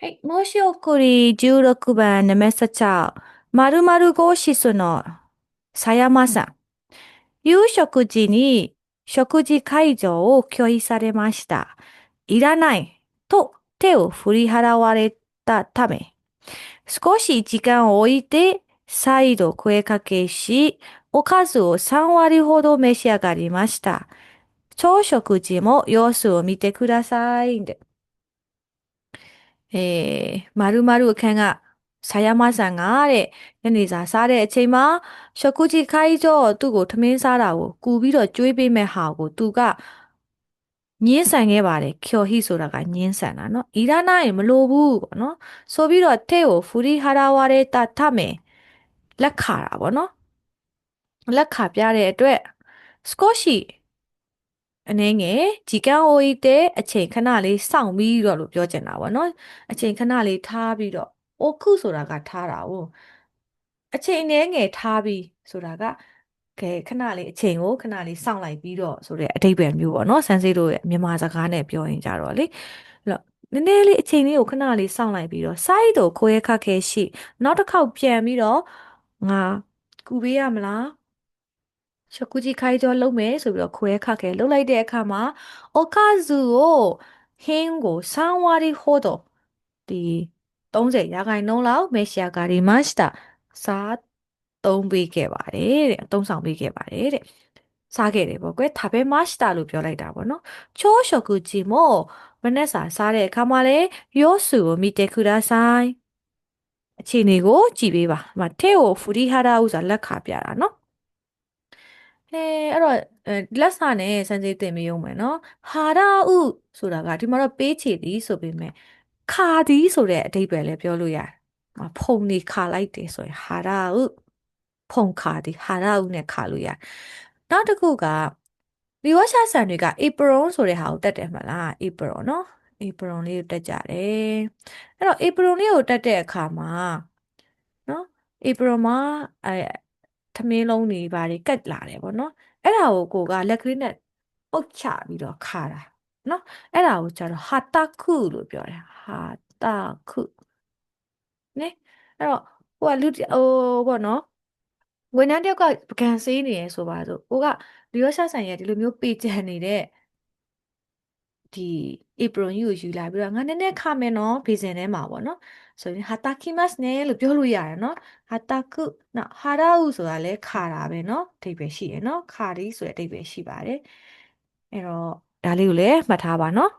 はい。もし送り16番ネメサチャー、〇〇号室の狭山さん。夕食時に食事会場を拒否されました。いらないと手を振り払われたため、少し時間を置いて再度声かけし、おかずを3割ほど召し上がりました。朝食時も様子を見てください。 အဲမာရုမာရုအခန်းကဆာယာမဆန်ကတဲ့ညနေစာစားတဲ့အချိန်မှာရှကုချီခိုင်ကျော်သူ့ကိုထမင်းစားတာကိုကူပြီးတော့ကြွေးပေးမဲ့ဟာကိုသူကညင်းဆန်ခဲ့ပါတယ်ချော်ဟိဆိုတာကညင်းဆန်တာเนาะဤရနာရင်မလိုဘူးပေါ့เนาะဆိုပြီးတော့ထဲ့ကိုဖူရီဟာရာဝါရဲတာထမယ်လက်ခါတာပေါ့เนาะလက်ခါပြတဲ့အတွက်စကော့ရှိ အနည်းငယ်ဒီကန်အိုဤတဲ့အချိန်ခဏလေးစောင့်ပြီးတော့လို့ပြောချင်တာပေါ့နော်အချိန်ခဏလေးထားပြီးတော့အိုခုဆိုတာကထားတာ哦အချိန်အနည်းငယ်ထားပြီးဆိုတာကကဲခဏလေးအချိန်ကိုခဏလေးစောင့်လိုက်ပြီးတော့ဆိုတဲ့အတိတ်ပဲမျိုးပေါ့နော်ဆန်စေးတို့ရဲ့မြန်မာစကားနဲ့ပြောရင်ကြတော့လေအဲ့တော့နည်းနည်းလေးအချိန်လေးကိုခဏလေးစောင့်လိုက်ပြီးတော့စိုက်တို့ခွဲခက်ခဲရှိ နောက်တစ်ခေါက်ပြန်ပြီးတော့ငါကူပေးရမလား ရှကူကြီးခိုင်ကျော်လုံးမယ်ဆိုပြီးတော့ခွဲခတ်ခဲ့လုံးလိုက်တဲ့အခါမှာအိုကာဇူကိုဟင်းကိုဆန်ဝါရီဟိုတော့ဒီ30ရာခိုင်နှုန်းလောက်မေရှာဂါရီမတ်စတာစားသုံးပေးခဲ့ပါတယ်တဲ့အသုံးဆောင်ပေးခဲ့ပါတယ်တဲ့စားခဲ့တယ်ပေါ့ကွယ်ဒါပဲမတ်စတာလို့ပြောလိုက်တာပေါ့နော်ချိုးရှကူကြီးမို့မနက်စာစားတဲ့အခါမှာလေယောဆူကိုမိတေကူဒါဆိုင်အခြေအနေကိုကြည်ပေးပါဒီမှာထဲကိုဖူဒီဟာရာဥစားလက်ခါပြတာနော် အဲအဲ့တော့အဲလက်စာနဲ့စံစေးတင်မယုံမယ်နော်ဟာရာဥဆိုတာကဒီမှာတော့ပေးချေသည်ဆိုပေမဲ့ခါသည်ဆိုတဲ့အဓိပ္ပာယ်လည်းပြောလို့ရတယ်။မဖုံနေခါလိုက်တယ်ဆိုရင်ဟာရာဥဖုံခါသည်ဟာရာဥနဲ့ခါလို့ရတယ်။နောက်တစ်ခုကဒီဝါရှာဆန်တွေက apron ဆိုတဲ့ဟာကိုတက်တယ်မလား apron နော် apron လေးကိုတက်ကြတယ်။အဲ့တော့ apron လေးကိုတက်တဲ့အခါမှာနော် apron မှာအဲ ထမင်းလုံးတွေဘာတွေကတ်လာတယ်ပေါ့နော်အဲ့ဒါကိုကိုကလက်ကလေးနဲ့ပုတ်ချပြီးတော့ခါတာနော်အဲ့ဒါကိုကျတော့ဟာတာခုလို့ပြောတယ်ဟာတာခုနဲအဲ့တော့ဟိုကလူဟိုပေါ့နော်ဝန်ထမ်းတယောက်ကပကံဆေးနေရဆိုပါစို့ကိုကလျောရှာဆိုင်ရဲ့ဒီလိုမျိုးပေကြံနေတဲ့ ဒီ apron ကြီးကိုယူလာပြီးတော့ငါနည်းနည်းခမယ်နော်ဘေးစင်ထဲမှာပေါ့နော်ဆိုရင်ဟာတာခိမတ်နဲ့လို့ပြောလို့ရတယ်နော်ဟာတာကုနော်ဟာရာဥဆိုတာလည်းခါတာပဲနော်အဓိပ္ပာယ်ရှိရယ်နော်ခါဒီဆိုတဲ့အဓိပ္ပာယ်ရှိပါတယ်အဲ့တော့ဒါလေးကိုလည်းမှတ်ထားပါနော်